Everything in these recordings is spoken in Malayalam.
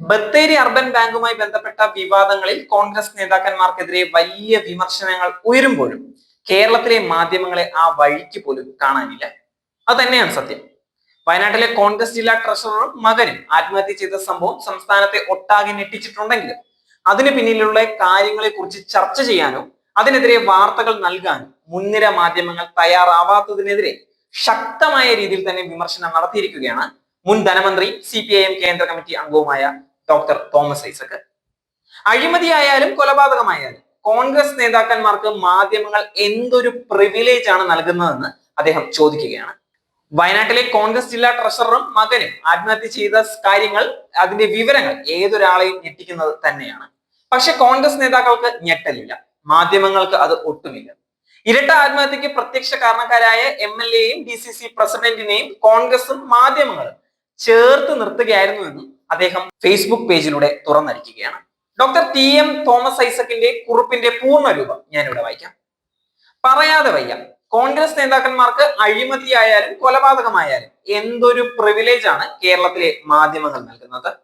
ബത്തേരി അർബൻ ബാങ്കുമായി ബന്ധപ്പെട്ട വിവാദങ്ങളിൽ കോൺഗ്രസ് നേതാക്കന്മാർക്കെതിരെ വലിയ വിമർശനങ്ങൾ ഉയരുമ്പോഴും കേരളത്തിലെ മാധ്യമങ്ങളെ ആ വഴിക്ക് പോലും കാണാനില്ല. അത് തന്നെയാണ് സത്യം. വയനാട്ടിലെ കോൺഗ്രസ് ജില്ലാ ട്രഷററും മകനും ആത്മഹത്യ ചെയ്ത സംഭവം സംസ്ഥാനത്തെ ഒട്ടാകെ ഞെട്ടിച്ചിട്ടുണ്ടെങ്കിലും അതിന് പിന്നിലുള്ള കാര്യങ്ങളെ കുറിച്ച് ചർച്ച ചെയ്യാനോ അതിനെതിരെ വാർത്തകൾ നൽകാനോ മുൻനിര മാധ്യമങ്ങൾ തയ്യാറാവാത്തതിനെതിരെ ശക്തമായ രീതിയിൽ തന്നെ വിമർശനം നടത്തിയിരിക്കുകയാണ് മുൻ ധനമന്ത്രി സി കേന്ദ്ര കമ്മിറ്റി അംഗവുമായ ഡോക്ടർ തോമസ് ഐസക് അഴിമതിയായാലും കൊലപാതകമായാലും കോൺഗ്രസ് നേതാക്കന്മാർക്ക് മാധ്യമങ്ങൾ എന്തൊരു പ്രിവിലേജ് ആണ് നൽകുന്നതെന്ന് അദ്ദേഹം ചോദിക്കുകയാണ്. വയനാട്ടിലെ കോൺഗ്രസ് ജില്ലാ ട്രഷററും മകനും ആത്മഹത്യ ചെയ്ത കാര്യങ്ങൾ അതിന്റെ വിവരങ്ങൾ ഏതൊരാളെയും ഞെട്ടിക്കുന്നത് തന്നെയാണ്. പക്ഷെ കോൺഗ്രസ് നേതാക്കൾക്ക് ഞെട്ടലില്ല. മാധ്യമങ്ങൾക്ക് അത് ഒട്ടുമില്ല. ഇരട്ട ആത്മഹത്യക്ക് പ്രത്യക്ഷ കാരണക്കാരായ എം എൽ എയും ഡി സി സി പ്രസിഡന്റിനെയും കോൺഗ്രസും മാധ്യമങ്ങളും ചേർത്ത് നിർത്തുകയായിരുന്നു എന്നും അദ്ദേഹം ഫേസ്ബുക്ക് പേജിലൂടെ തുറന്നടിക്കുകയാണ്. ഡോക്ടർ ടി എം തോമസ് ഐസക്കിന്റെ കുറിപ്പിന്റെ പൂർണ രൂപം ഞാനിവിടെ വായിക്കാം. പറയാതെ വയ്യ. കോൺഗ്രസ് നേതാക്കന്മാർക്ക് അഴിമതിയായാലും കൊലപാതകമായാലും എന്തൊരു പ്രിവിലേജ് ആണ് കേരളത്തിലെ മാധ്യമങ്ങൾ നൽകുന്നത്.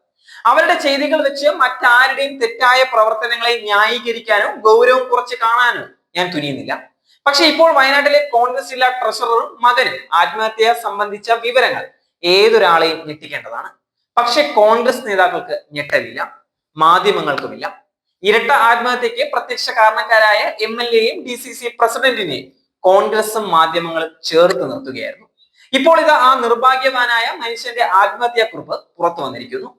അവരുടെ ചെയ്തികൾ വെച്ച് മറ്റാരുടെയും തെറ്റായ പ്രവർത്തനങ്ങളെ ന്യായീകരിക്കാനോ ഗൗരവം കുറച്ച് കാണാനോ ഞാൻ തുനിയുന്നില്ല. പക്ഷെ ഇപ്പോൾ വയനാട്ടിലെ കോൺഗ്രസ് ജില്ലാ ട്രഷററും മകനും ആത്മഹത്യ സംബന്ധിച്ച വിവരങ്ങൾ ഏതൊരാളെയും ഞെട്ടിക്കേണ്ടതാണ്. പക്ഷെ കോൺഗ്രസ് നേതാക്കൾക്ക് ഞെട്ടലില്ല മാധ്യമങ്ങൾക്കുമില്ല. ഇരട്ട ആത്മഹത്യക്ക് പ്രത്യക്ഷ കാരണക്കാരായ എം എൽ എയും ഡി സി സി പ്രസിഡന്റിനെയും കോൺഗ്രസും മാധ്യമങ്ങളും ചേർത്ത് നിർത്തുകയായിരുന്നു. ഇപ്പോൾ ഇത് ആ നിർഭാഗ്യവാനായ മനുഷ്യന്റെ ആത്മഹത്യാക്കുറിപ്പ് പുറത്തു വന്നിരിക്കുന്നു.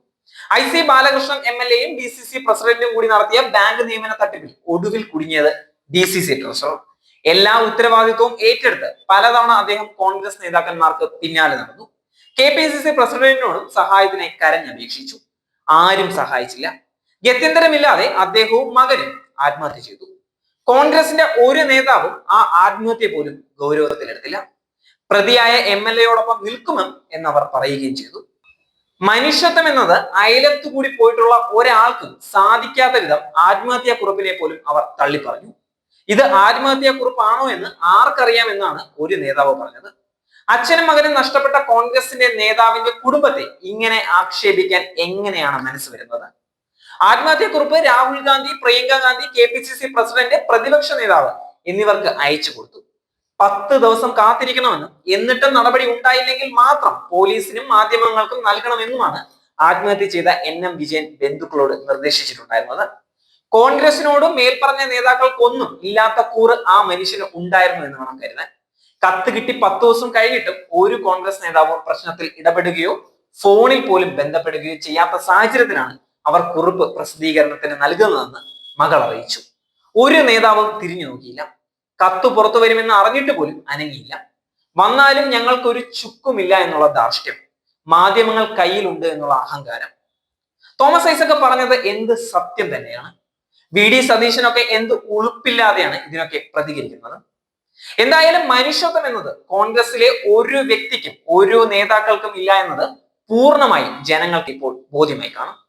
I C Balakrishnan M L എയും ഡി സി സി പ്രസിഡന്റും കൂടി നടത്തിയ ബാങ്ക് നിയമന തട്ടിപ്പിൽ ഒടുവിൽ കുടുങ്ങിയത് ഡി സി സി ട്രഷറർ. എല്ലാ ഉത്തരവാദിത്വവും ഏറ്റെടുത്ത് പലതവണ അദ്ദേഹം കോൺഗ്രസ് നേതാക്കന്മാർക്ക് പിന്നാലെ നടന്നു. കെ പി സി സി പ്രസിഡന്റിനോടും സഹായത്തിനായി കരഞ്ഞപേക്ഷിച്ചു ആരും സഹായിച്ചില്ല. ഗത്യന്തരമില്ലാതെ അദ്ദേഹവും മകനും ആത്മഹത്യ ചെയ്തു. കോൺഗ്രസിന്റെ ഒരു നേതാവും ആ ആത്മഹത്യ പോലും ഗൗരവത്തിലെടുത്തില്ല. പ്രതിയായ എം എൽ എയോടൊപ്പം നിൽക്കുമെന്ന് എന്നവർ പറയുകയും ചെയ്തു. മനുഷ്യത്വം എന്നത് അയലത്തു കൂടി പോയിട്ടുള്ള ഒരാൾക്കും സാധിക്കാത്ത വിധം ആത്മഹത്യാ കുറിപ്പിനെ പോലും അവർ തള്ളിപ്പറഞ്ഞു. ഇത് ആത്മഹത്യാ കുറിപ്പാണോ എന്ന് ആർക്കറിയാം എന്നാണ് ഒരു നേതാവ് പറഞ്ഞത്. അച്ഛനും മകനും നഷ്ടപ്പെട്ട കോൺഗ്രസിന്റെ നേതാവിന്റെ കുടുംബത്തെ ഇങ്ങനെ ആക്ഷേപിക്കാൻ എങ്ങനെയാണ് മനസ്സ് വരുന്നത്? ആത്മഹത്യക്കുറിപ്പ് Rahul Gandhi Priyanka Gandhi K P C C president പ്രതിപക്ഷ നേതാവ് എന്നിവർക്ക് അയച്ചു കൊടുത്തു. പത്ത് ദിവസം കാത്തിരിക്കണമെന്നും എന്നിട്ടും നടപടി ഉണ്ടായില്ലെങ്കിൽ മാത്രം പോലീസിനും മാധ്യമങ്ങൾക്കും നൽകണമെന്നുമാണ് ആത്മഹത്യ ചെയ്ത എൻ എം വിജയൻ ബന്ധുക്കളോട് നിർദ്ദേശിച്ചിട്ടുണ്ടായിരുന്നത്. കോൺഗ്രസിനോടും മേൽപ്പറഞ്ഞ നേതാക്കൾക്കൊന്നും ഇല്ലാത്ത കൂറ് ആ മനുഷ്യന് ഉണ്ടായിരുന്നു എന്ന് വേണം കരുതാൻ. കത്ത് കിട്ടി പത്ത് ദിവസം കഴിഞ്ഞിട്ടും ഒരു കോൺഗ്രസ് നേതാവും പ്രശ്നത്തിൽ ഇടപെടുകയോ ഫോണിൽ പോലും ബന്ധപ്പെടുകയോ ചെയ്യാത്ത സാഹചര്യത്തിലാണ് അവർ കുറിപ്പ് പ്രസിദ്ധീകരണത്തിന് നൽകുന്നതെന്ന് മകൾ അറിയിച്ചു. ഒരു നേതാവും തിരിഞ്ഞു നോക്കിയില്ല. കത്ത് പുറത്തു വരുമെന്ന് അറിഞ്ഞിട്ട് പോലും അനങ്ങിയില്ല. വന്നാലും ഞങ്ങൾക്ക് ഒരു ചുക്കുമില്ല എന്നുള്ള ധാർഷ്ട്യം. മാധ്യമങ്ങൾ കയ്യിലുണ്ട് എന്നുള്ള അഹങ്കാരം. തോമസ് ഐസക് പറഞ്ഞത് എന്ത് സത്യം തന്നെയാണ്? വി ഡി സതീശനൊക്കെ എന്ത് ഉളുപ്പില്ലാതെയാണ് ഇതിനൊക്കെ പ്രതികരിക്കുന്നത്? എന്തായാലും മനുഷ്യത്വം എന്നത് കോൺഗ്രസിലെ ഒരു വ്യക്തിക്കും ഒരു നേതാക്കൾക്കും ഇല്ല എന്നത് പൂർണമായി ജനങ്ങൾക്ക് ഇപ്പോൾ ബോധ്യമായി കാണും.